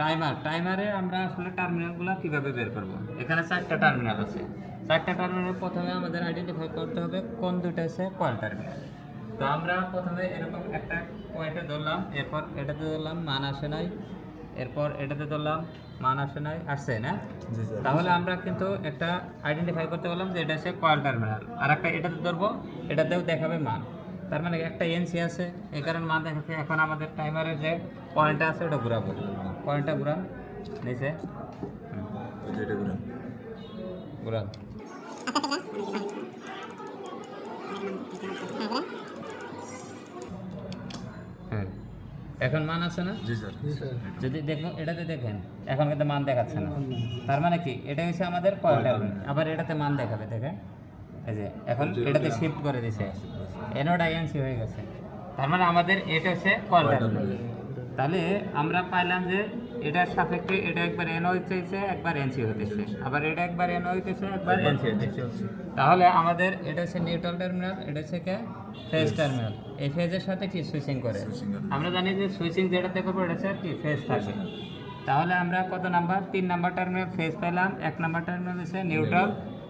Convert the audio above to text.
Timer টাইমারে আমরা আসলে টার্মিনালগুলো কীভাবে বের করব? এখানে চারটা টার্মিনাল আছে। চারটা টার্মিনাল প্রথমে আমাদের আইডেন্টিফাই করতে হবে কোন দুটো আছে কয়েল টার্মিনাল তো আমরা প্রথমে এরকম একটা পয়েন্টে ধরলাম এরপর এটাতে ধরলাম মান আসে নাই। এরপর এটাতে ধরলাম মান আসে নাই আসছে না? তাহলে আমরা কিন্তু একটা আইডেন্টিফাই করতে পারলাম যে এটা হচ্ছে কয়েল টার্মিনাল আর একটা এটাতে ধরবো এটাতেও দেখাবে মান। তার মানে একটা এনসি আছে। এই কারণে মান দেখাচ্ছে এখন আমাদের টাইমারের যে পয়েন্টটা আছে ওটা ঘুরাবো। পয়েন্টটা ঘুরান নিচে। ঘুরান। হ্যাঁ। এখন মান আছে না? জি স্যার। যদি দেখব এটাতে দেখেন এখন কিন্তু মান দেখাচ্ছে না। তার মানে কি? এটা হচ্ছে আমাদের টার্মিনাল আবার এটাতে মান দেখাবে দেখেন। এই যে এখন এটাতে শিফট করে দিছে। এনোড আইএনসি হয়ে গেছে। তার মানে আমাদের এটা হচ্ছে কয়েল টার্মিনাল তাহলে আমরা পাইলাম যে এটার সাপেক্ষে এটা একবার এন হইতেছে একবার এনসি হইতেছে। আবার এটা একবার এন হইতেছে একবার এনসি হইতেছে। তাহলে আমাদের এটা হচ্ছে নিউট্রাল টার্মিনাল এটা হচ্ছে কে? ফেজ টার্মিনাল এই ফেজের সাথে কি সুইচিং করে। আমরা জানি যে সুইচিং যেটাতে করব এটা হচ্ছে কি? ফেজ থাকে। তাহলে আমরা কত নাম্বার? তিন নাম্বার টার্মিনাল ফেজ পেলাম এক নাম্বার টার্মিনাল হচ্ছে নিউট্রাল